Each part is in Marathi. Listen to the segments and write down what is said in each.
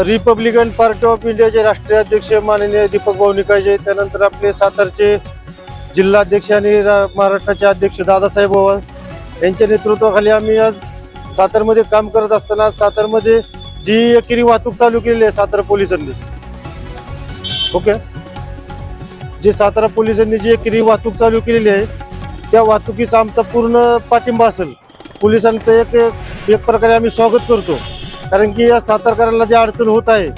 रिपब्लिकन पार्टी ऑफ इंडियाचे राष्ट्रीय अध्यक्ष माननीय दीपक भाऊ त्यानंतर आपले सातारचे जिल्हाध्यक्ष आणि रा- महाराष्ट्राचे अध्यक्ष दादासाहेब ओवाळ यांच्या नेतृत्वाखाली आम्ही आज सातारमध्ये काम करत असताना सातारमध्ये जी एकेरी वाहतूक चालू केलेली आहे सातारा पोलिसांनी. ओके? जे सातारा पोलिसांनी जी एकेरी वाहतूक चालू केलेली आहे त्या वाहतुकीचा आमचा पूर्ण पाठिंबा असेल. पोलिसांचं एक एक प्रकारे आम्ही स्वागत करतो. कारण की या सातारकरांना जी अडचण होत आहे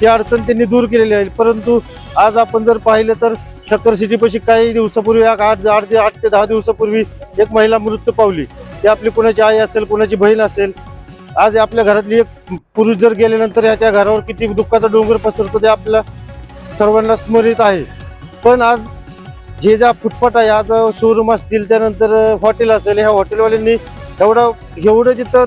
ती अडचण त्यांनी दूर केलेली आहे. परंतु आज आपण जर पाहिलं तर ठक्कर सिटीपाशी काही दिवसापूर्वी आठ आठ ते आठ ते दहा दिवसापूर्वी एक महिला मृत्यू पावली. ती आपली कोणाची आई असेल कोणाची बहीण असेल. आज आपल्या घरातली एक पुरुष जर गेल्यानंतर या त्या घरावर किती दुःखाचा डोंगर पसरतो ते आपल्या सर्वांना स्मरित आहे. पण आज हे ज्या फुटपाट आहे आज शोरूम असतील त्यानंतर हॉटेल असेल ह्या हॉटेलवाल्यांनी एवढं एवढं तिथं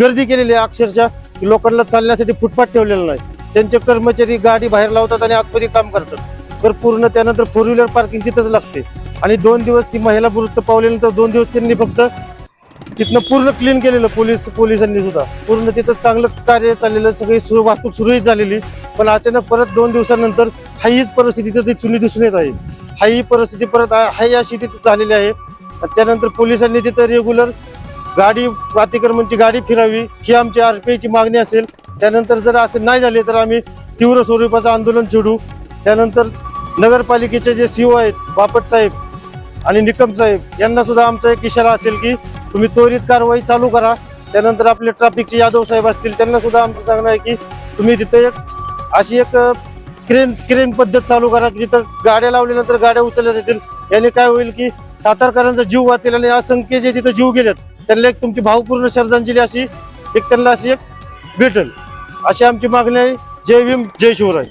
गर्दी केलेली आहे. अक्षरशः लोकांना चालण्यासाठी फुटपाथ ठेवलेला नाही. त्यांचे कर्मचारी गाडी बाहेर लावतात आणि आतमध्ये काम करतात. तर पूर्ण त्यानंतर फोर व्हीलर पार्किंग तिथंच लागते. आणि दोन दिवस ती महिला वृत्त पावल्यानंतर दोन दिवस त्यांनी फक्त तिथनं पूर्ण क्लीन केलेलं पोलीस पोलिसांनी सुद्धा. पूर्ण तिथं चांगलं कार्य चाललेलं सगळी सुरू वाहतूक सुरळीत झालेली. पण अचानक परत दोन दिवसानंतर हा हीच परिस्थिती तिथे चुनी दिसून येत आहे. हाही परिस्थिती परत हाय हाही अशी तिथं झालेली आहे. त्यानंतर पोलिसांनी तिथं रेग्युलर गाडी अतिक्रमणची गाडी फिरावी ही आमची आरपीआयची मागणी असेल. त्यानंतर जर असे नाही झाले तर आम्ही तीव्र स्वरूपाचं आंदोलन छेडू. त्यानंतर नगरपालिकेचे जे सीओ आहेत बापट साहेब आणि निकम साहेब यांना सुद्धा आमचा एक इशारा असेल की तुम्ही त्वरित कारवाई चालू करा. त्यानंतर आपले ट्रॅफिकचे यादव साहेब असतील त्यांना सुद्धा आमचं सांगणं आहे की तुम्ही तिथे एक अशी एक क्रेन क्रेन पद्धत चालू करा की जिथं गाड्या लावल्यानंतर गाड्या उचलल्या जातील. याने काय होईल की सातारकरांचा जीव वाचेल आणि असंख्य जे तिथं जीव गेलेत त्यांना एक तुमची भावपूर्ण श्रद्धांजली अशी एक त्यांना अशी एक भेटेल. अशी आमची मागणी आहे. जय भीम जय शिवराय.